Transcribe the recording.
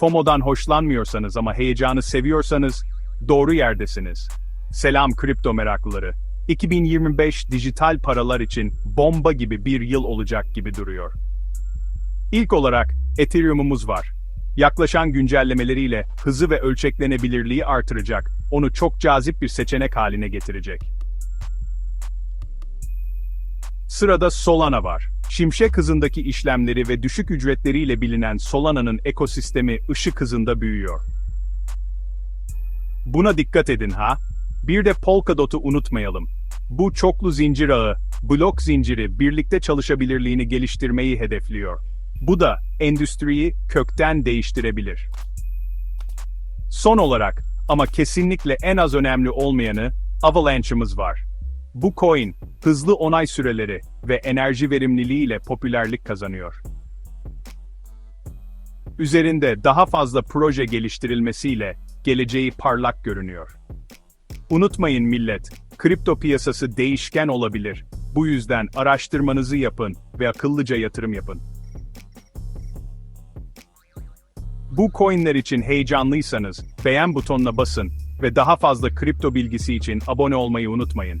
FOMO'dan hoşlanmıyorsanız ama heyecanı seviyorsanız doğru yerdesiniz. Selam kripto meraklıları. 2025 dijital paralar için bomba gibi bir yıl olacak gibi duruyor. İlk olarak Ethereum'umuz var. Yaklaşan güncellemeleriyle hızı ve ölçeklenebilirliği artıracak, onu çok cazip bir seçenek haline getirecek. Sırada Solana var. Şimşek hızındaki işlemleri ve düşük ücretleriyle bilinen Solana'nın ekosistemi ışık hızında büyüyor. Buna dikkat edin ha. Bir de Polkadot'u unutmayalım. Bu çoklu zincir ağı, blok zinciri birlikte çalışabilirliğini geliştirmeyi hedefliyor. Bu da endüstriyi kökten değiştirebilir. Son olarak ama kesinlikle en az önemli olmayanı Avalanche'ımız var. Bu coin, hızlı onay süreleri ve enerji verimliliği ile popülerlik kazanıyor. Üzerinde daha fazla proje geliştirilmesiyle geleceği parlak görünüyor. Unutmayın millet, kripto piyasası değişken olabilir. Bu yüzden araştırmanızı yapın ve akıllıca yatırım yapın. Bu coinler için heyecanlıysanız beğen butonuna basın ve daha fazla kripto bilgisi için abone olmayı unutmayın.